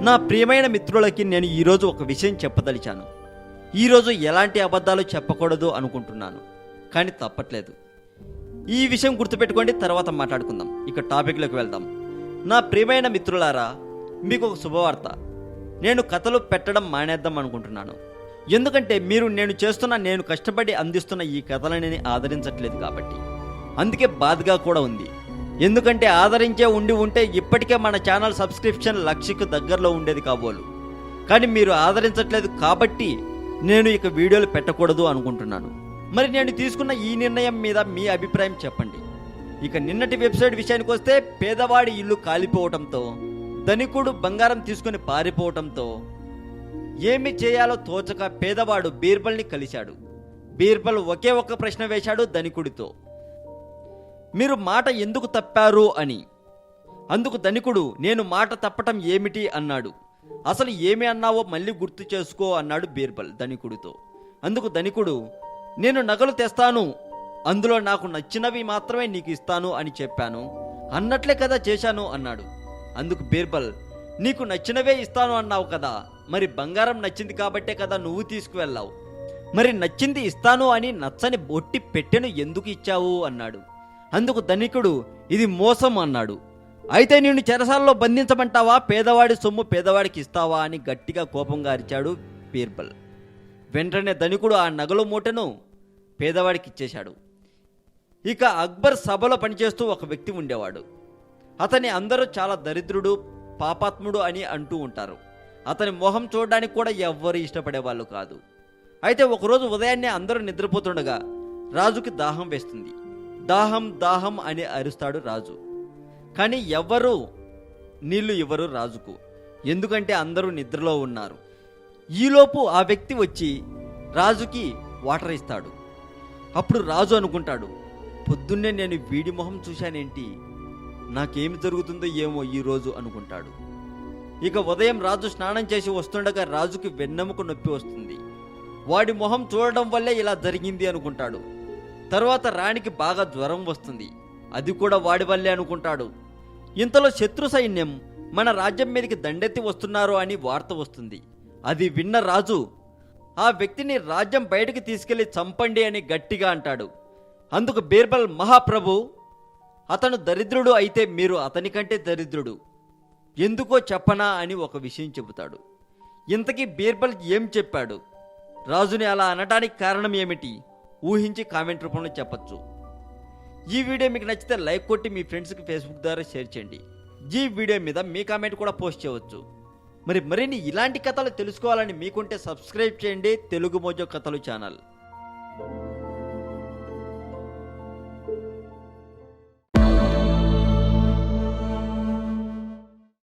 నా ప్రియమైన మిత్రులకి నేను ఈరోజు ఒక విషయం చెప్పదలిచాను. ఈరోజు ఎలాంటి అబద్ధాలు చెప్పకూడదు అనుకుంటున్నాను కానీ తప్పట్లేదు. ఈ విషయం గుర్తుపెట్టుకోండి తర్వాత మాట్లాడుకుందాం. ఇక టాపిక్లోకి వెళ్దాం. నా ప్రియమైన మిత్రులారా మీకు ఒక శుభవార్త. నేను కథలు పెట్టడం మానేద్దాం అనుకుంటున్నాను. ఎందుకంటే మీరు నేను చేస్తున్న నేను కష్టపడి అందిస్తున్న ఈ కథలని ఆదరించట్లేదు కాబట్టి. అందుకే బాధగా కూడా ఉంది. ఎందుకంటే ఆదరించే ఉండి ఉంటే ఇప్పటికే మన ఛానల్ సబ్స్క్రిప్షన్ లక్షకు దగ్గరలో ఉండేది కాబోలు. కానీ మీరు ఆదరించట్లేదు కాబట్టి నేను ఇక వీడియోలు పెట్టకూడదు అనుకుంటున్నాను. మరి నేను తీసుకున్న ఈ నిర్ణయం మీద మీ అభిప్రాయం చెప్పండి. ఇక నిన్నటి వెబ్సైట్ విషయానికి వస్తే పేదవాడి ఇల్లు కాలిపోవటంతో ధనికుడు బంగారం తీసుకుని పారిపోవటంతో ఏమి చేయాలో తోచక పేదవాడు బీర్బల్ని కలిశాడు. బీర్బల్ ఒకే ఒక్క ప్రశ్న వేశాడు ధనికుడితో. మీరు మాట ఎందుకు తప్పారు అని. అందుకు ధనికుడు నేను మాట తప్పటం ఏమిటి అన్నాడు. అసలు ఏమి అన్నావో మళ్ళీ గుర్తు చేసుకో అన్నాడు బీర్బల్ ధనికుడితో. అందుకు ధనికుడు నేను నగలు తెస్తాను. అందులో నాకు నచ్చినవి మాత్రమే నీకు ఇస్తాను అని చెప్పాను. అన్నట్లే కదా చేశాను అన్నాడు. అందుకు బీర్బల్ నీకు నచ్చినవే ఇస్తాను అన్నావు కదా. మరి బంగారం నచ్చింది కాబట్టే కదా నువ్వు తీసుకువెళ్ళావు. మరి నచ్చింది ఇస్తాను అని నచ్చని బొట్టి పెట్టెను ఎందుకు ఇచ్చావు అన్నాడు. అందుకు ధనికుడు ఇది మోసం అన్నాడు. అయితే నేను చెరసాలలో బంధించమంటావా? పేదవాడి సొమ్ము పేదవాడికి ఇస్తావా? అని గట్టిగా కోపంగా అరిచాడు బీర్బల్. వెంటనే ధనికుడు ఆ నగలు మూటను పేదవాడికి ఇచ్చేశాడు. ఇక అక్బర్ సభలో పనిచేస్తూ ఒక వ్యక్తి ఉండేవాడు. అతని అందరూ చాలా దరిద్రుడు పాపాత్ముడు అని అంటూ ఉంటారు. అతని మొహం చూడడానికి కూడా ఎవ్వరు ఇష్టపడేవాళ్ళు కాదు. అయితే ఒకరోజు ఉదయాన్నే అందరూ నిద్రపోతుండగా రాజుకి దాహం వేస్తుంది. దాహం దాహం అని అరుస్తాడు రాజు. కానీ ఎవ్వరూ నీళ్ళు ఇవ్వరు రాజుకు. ఎందుకంటే అందరూ నిద్రలో ఉన్నారు. ఈలోపు ఆ వ్యక్తి వచ్చి రాజుకి వాటర్ ఇస్తాడు. అప్పుడు రాజు అనుకుంటాడు పొద్దున్నే నేను వీడి మొహం చూశానేంటి? నాకేమి జరుగుతుందో ఏమో ఈరోజు అనుకుంటాడు. ఇక ఉదయం రాజు స్నానం చేసి వస్తుండగా రాజుకి వెన్నెముక నొప్పి వస్తుంది. వాడి మొహం చూడడం వల్లే ఇలా జరిగింది అనుకుంటాడు. తర్వాత రాణికి బాగా జ్వరం వస్తుంది. అది కూడా వాడి వల్లే అనుకుంటాడు. ఇంతలో శత్రు సైన్యం మన రాజ్యం మీదకి దండెత్తి వస్తున్నారు అని వార్త వస్తుంది. అది విన్న రాజు ఆ వ్యక్తిని రాజ్యం బయటకు తీసుకెళ్ళి చంపండి అని గట్టిగా అంటాడు. అందుకు బీర్బల్ మహాప్రభు అతను దరిద్రుడు అయితే మీరు అతని కంటే దరిద్రుడు. ఎందుకో చెప్పనా అని ఒక విషయం చెబుతాడు. ఇంతకీ బీర్బల్ ఏం చెప్పాడు? రాజుని అలా అనడానికి కారణం ఏమిటి? ఊహించి కామెంట్ రూపంలో చెప్పచ్చు. ఈ వీడియో మీకు నచ్చితే లైక్ కొట్టి మీ ఫ్రెండ్స్కి ఫేస్బుక్ ద్వారా షేర్ చేయండి. ఈ వీడియో మీద మీ కామెంట్ కూడా పోస్ట్ చేయవచ్చు. మరి మరిన్ని ఇలాంటి కథలు తెలుసుకోవాలని మీకుంటే సబ్స్క్రైబ్ చేయండి. తెలుగు మోజో కథలు ఛానల్.